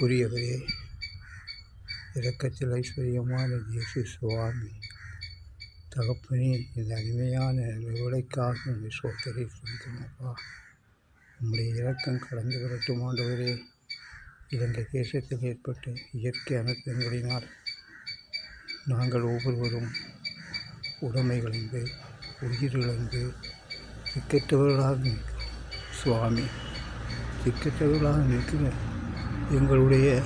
குறியவரே இரக்கத்தில் ஐஸ்வர்யமான இயேசு சுவாமி. தகப்பனே இந்த அருமையான விளைக்காக உங்களை சோத்தரை சொல்லிக்கணும்ப்பா உங்களுடைய இரக்கம் கடந்து வரட்டும் ஆண்டவரே. இலங்கை தேசத்தில் ஏற்பட்ட இயற்கை அனர்த்தங்களினால் நாங்கள் ஒவ்வொருவரும் உடைமைகளிழந்து உயிரிழந்து திக்கற்றவர்களாக நிற்கிறோம். சுவாமி திக்கற்றவர்களாக நிற்கிறேன். எங்களுடைய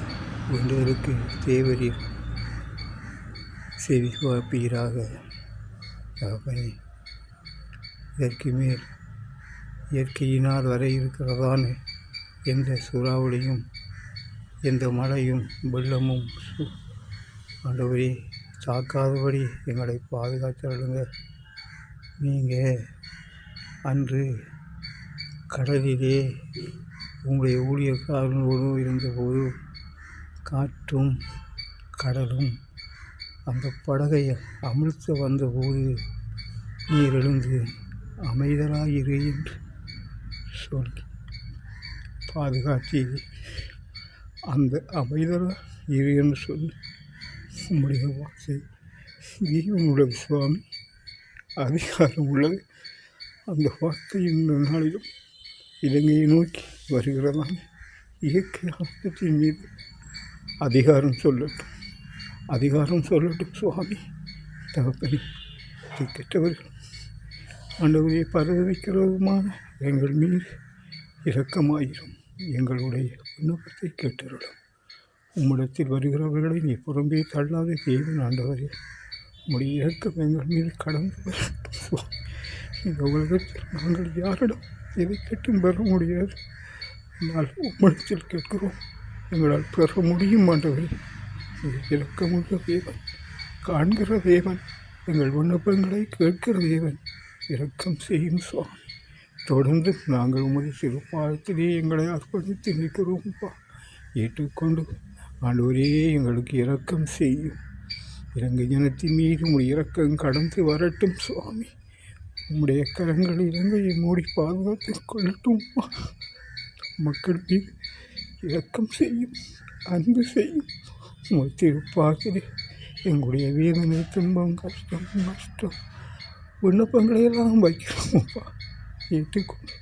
வேண்டுதலுக்கு தேவரீர் செவி பார்ப்பீராக தகப்பனே இதற்கு மேல் இயற்கையினால் வர இருக்கிறதான எந்த சூறாவளியும் எந்த மழையும் வெள்ளமும் ஆண்டவரே தாக்காதபடி எங்களை பாதுகாத்தருளுங்க. நீங்கள் அன்று கடலிலே உங்களுடைய ஊழியக்காரர்களோடு இருந்தபோது காற்றும் கடலும் அந்த படகை அமிழ்த்த வந்தபோது நீர் எழுந்து அமைதலாயிரு என்று சொல் பாதுகாத்தீர். அந்த அமைதலா என்று சொல்லி உம்முடைய வார்த்தை ஜீவன் உள்ளது சுவாமி அதிகாரம் உள்ளது. அந்த வார்த்தை இந்த நாளிலும் இலங்கையை நோக்கி வருகிறதா? இயற்கை ஆபத்தின் மீது அதிகாரம் சொல்லட்டும். அதிகாரம் சொல்லட்டும் சுவாமி. தகப்பனே திக்கற்றவர்கள் ஆண்டவரை பரவ எங்கள் மீது இரக்கமாயிரும். எங்களுடைய விண்ணப்பத்தை கேட்டருளும். உம்மிடத்தில் வருகிறவர்களை நீ புறம்பே தள்ளாத தேவன் ஆண்டவரே. உம்முடைய இரக்கம் எங்கள் மீது கடந்து வரட்டும் இந்த உலகத்தில் நாங்கள் யாரிடம் எதை கேட்டும் பெற முடியாது? நாள் உம்மிடத்தில் கேட்கிறோம். எங்களால் பெற முடியும் ஆண்டவரே. இலக்கமுள்ள தேவன் காண்கிற தேவன் எங்கள் விண்ணப்பங்களை கேட்கிற தேவன் இரக்கம் செய்யும் சுவாமி. தொடர்ந்து நாங்கள் உமது சிறுபாலத்திலே எங்களை அர்ப்பணித்து நிற்கிறோம்ப்பா ஏற்றுக்கொண்டு ஆண்டவரே எங்களுக்கு இரக்கம் செய்யும். இலங்கை ஜனத்தின் மீது உடைய இரக்கம் கடந்து வரட்டும் சுவாமி. உம்முடைய கரங்கள் இலங்கையை மூடி பாதுகாத்து கொள்ளட்டும்ப்பா மக்கள் மீது இரக்கம் செய்யும் அன்பு செய்யும். உங்கள் திருப்பாத்திலே எங்களுடைய வேதனை துன்பம் கஷ்டம் நஷ்டம் விண்ணப்பங்களை எல்லாம் வைக்கிறோம்ப்பா ஏற்றுக்கொண்டு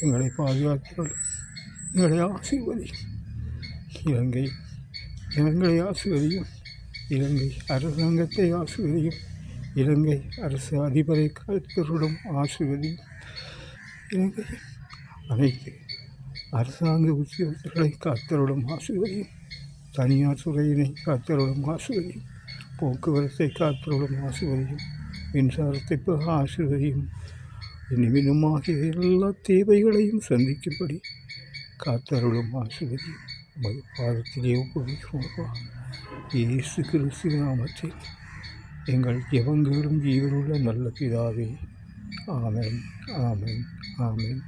எங்களை பாதுகாத்துள்ளோம் எங்களை ஆசீர்வதியும். இலங்கை ஜனங்களை ஆசீர்வதியும். இலங்கை அரசாங்கத்தை ஆசீர்வதியும். இலங்கை அரசு அதிபரை கருத்தருடன் ஆசீர்வதியும். இலங்கை அனைத்து அரசாங்க உத்தியோகர்களை காத்தருடன் ஆசீர்வதியும் தனியார் துறையினை காத்தருடன் ஆசீர்வதியும் போக்குவரத்தை காத்தருடன் ஆசீர்வதியும் மின்சாரத்தை பெற ஆசீர்வதியும் எல்லா தேவைகளையும் சந்திக்கும்படி காத்தருளும் ஆசீர்வதியும் உமது பாதத்திலே ஒப்புவிக்கிறோம்ப்பா இயேசு கிறிஸ்து நாமத்தில் எங்கள் எவங்களும் ஜீவனுள்ள நல்ல பிதாவே. ஆமேன் ஆமேன் ஆமேன்.